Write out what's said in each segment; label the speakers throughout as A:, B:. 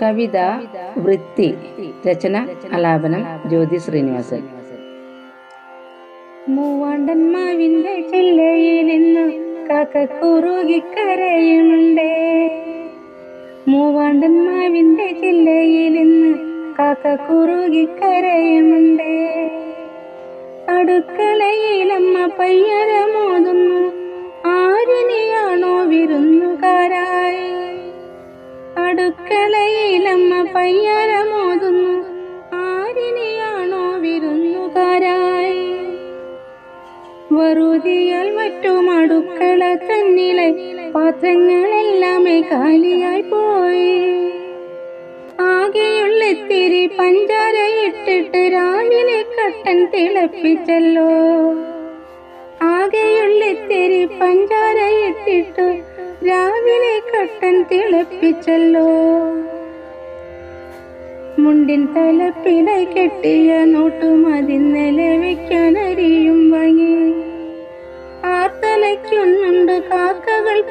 A: കവിത വൃത്തി രചന ആലാപനം ജ്യോതി ശ്രീനിവാസൻ.
B: മൂവാണ്ടൻ മാവിന്റെ ചില്ലയിൽ കാക്ക കാക്ക കുറുകിക്കരയുന്നുണ്ടേ മൂവാണ്ടൻ മാവിന്റെ ചില്ലയിൽ ഇന്ന് കാക്ക കുറുകിക്കരയുന്നുണ്ടേ അടുക്കളയിലമ്മ പയ്യര വറുതിയാൽ മറ്റും അടുക്കള തന്നിലെ പാത്രങ്ങളെല്ലാമേ കാലിയായി പോയി. ആകെയുള്ളിത്തിരി പഞ്ചാര ഇട്ടിട്ട് രാവിലെ കട്ടൻ തിളപ്പിച്ചല്ലോ. ആകെയുള്ളിത്തിരി പഞ്ചാര ഇട്ടിട്ട് രാവിലെ കട്ടൻ തിളപ്പിച്ചല്ലോ. മുണ്ടിൻ തലപ്പില കെട്ടിയ നോട്ടും അതിന്നലെ വെക്കാൻ അരിയും വാങ്ങി.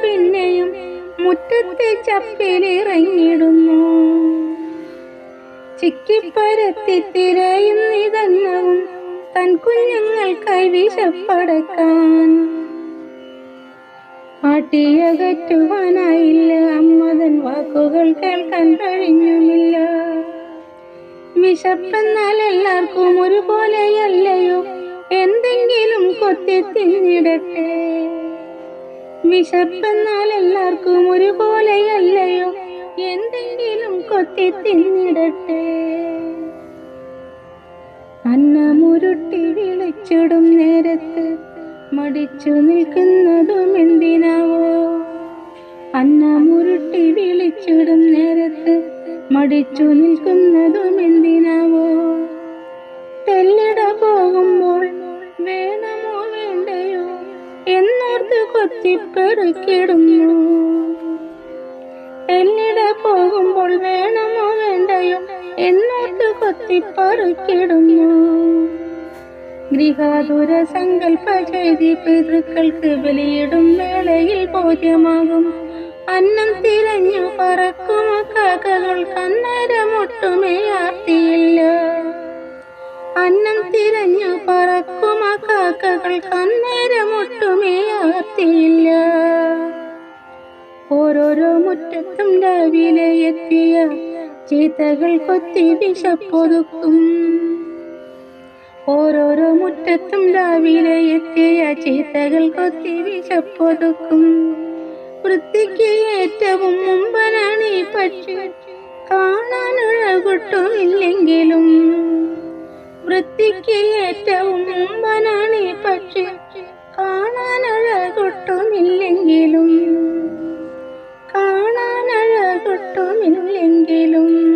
B: പിന്നെയും മുറ്റത്തെ ചപ്പിലിറങ്ങിടുന്നു ചിക്കിപ്പരത്തി തിരയുന്നിതന്നവും തൻ കുഞ്ഞുങ്ങൾക്കായി വിശപ്പടക്കാൻ. ആട്ടിയകറ്റുവാനായില്ല അമ്മതൻ വാക്കുകൾ കേൾക്കാൻ കഴിഞ്ഞുമില്ല. വിശപ്പെന്നാൽ എല്ലാവർക്കും ഒരുപോലെയല്ലയോ? എന്തെങ്കിലും കൊത്തി തിന്നിടട്ടെ. വിശപ്പെന്നാൽ എല്ലാവർക്കും ഒരുപോലെയല്ലയോ? എന്തെങ്കിലും കൊത്തി തിന്നിടട്ടെ. അന്നമുരുട്ടി വിളിച്ചിടും നേരത്ത് മടിച്ചു നിൽക്കുന്നതും എന്തിനാവോ? അന്നമുരുട്ടി വിളിച്ചിടും നേരത്ത് മടിച്ചു നിൽക്കുന്നതും എന്തിനാവോ? കൊത്തിപ്പെറുക്കിടുന്നു എന്നിടെ പോകുമ്പോൾ വേണമോ വേണ്ടയോ എന്നോട്ട് കൊത്തിപ്പറുക്കിടുന്നു. ഗൃഹാതുര സങ്കല്പ ചെയ്തി പിതൃക്കൾക്ക് ബലിയിടും വേളയിൽ ബോധ്യമാകും. അന്നം തിരഞ്ഞു പറക്കും കാക്കകൾ കന്നരമൊട്ടുമേ ആർത്തിയില്ല. അന്നം തിരഞ്ഞു പറക്കും കാക്കകൾ കന്നേരമൊട്ടുമേ ആർത്തിയില്ല ഓരോരോ മുറ്റത്തും രാവിലെ എത്തിയ ചീത്തകൾ കൊത്തി വിശപ്പൊതുക്കും. ഓരോരോ മുറ്റത്തും രാവിലെ എത്തിയ ചീത്തകൾ കൊത്തി വിശപ്പൊതുക്കും. വൃത്തിക്ക് ഏറ്റവും മുമ്പനാണ് ഈ പക്ഷി. കാണാനഴകൊട്ടുമില്ലെങ്കിലും വൃത്തിക്ക് ഏറ്റവും കാണാനഴകൊട്ടുമില്ലെങ്കിലും